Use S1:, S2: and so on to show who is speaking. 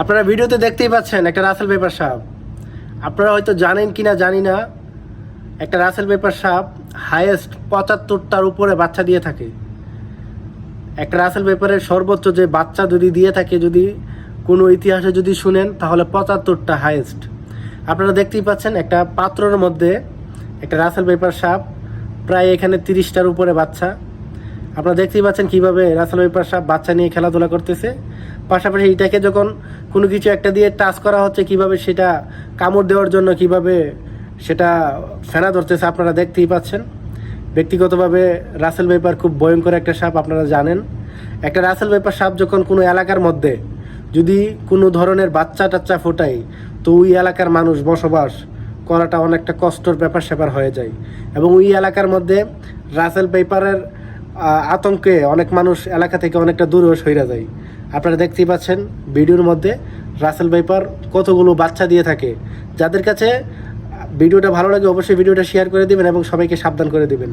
S1: আপনারা ভিডিওতে দেখতেই পাচ্ছেন একটা রাসেল পেপার সাপ। আপনারা হয়তো জানেন কি না জানি না, একটা রাসেল পেপার সাপ হায়েস্ট পঁচাত্তরটার উপরে বাচ্চা দিয়ে থাকে। একটা রাসেল পেপারের সর্বোচ্চ যে বাচ্চা যদি দিয়ে থাকে, যদি কোনো ইতিহাসে যদি শুনেন, তাহলে পঁচাত্তরটা হায়েস্ট আপনারা দেখতেই পাচ্ছেন একটা পাত্রর মধ্যে একটা রাসেল পেপার সাপ, প্রায় এখানে তিরিশটার উপরে বাচ্চা। আপনারা দেখতেই পাচ্ছেন কীভাবে রাসেল পেপার সাপ বাচ্চা নিয়ে খেলাধুলা করতেছে। পাশাপাশি এটাকে যখন কোনো কিছু একটা দিয়ে টাচ করা হচ্ছে, কীভাবে সেটা কামড় দেওয়ার জন্য কীভাবে সেটা ফেনা ধরতেছে আপনারা দেখতেই পাচ্ছেন। ব্যক্তিগতভাবে রাসেল পেপার খুব ভয়ঙ্কর একটা সাপ আপনারা জানেন। একটা রাসেল পেপার সাপ যখন কোনো এলাকার মধ্যে যদি কোনো ধরনের বাচ্চা টাচ্চা ফোটায়, তো ওই এলাকার মানুষ বসবাস করাটা অনেকটা কষ্টর ব্যাপার স্যাপার হয়ে যায়। এবং ওই এলাকার মধ্যে রাসেল পেপারের আতঙ্কে অনেক মানুষ এলাকা থেকে অনেকটা দূরেও সইরা যায়। আপনারা দেখতেই পাচ্ছেন ভিডিওর মধ্যে রাসেল ভাইপার কতগুলো বাচ্চা দিয়ে থাকে। যাদের কাছে ভিডিওটা ভালো লাগে অবশ্যই ভিডিওটা শেয়ার করে দেবেন এবং সবাইকে সাবধান করে দিবেন।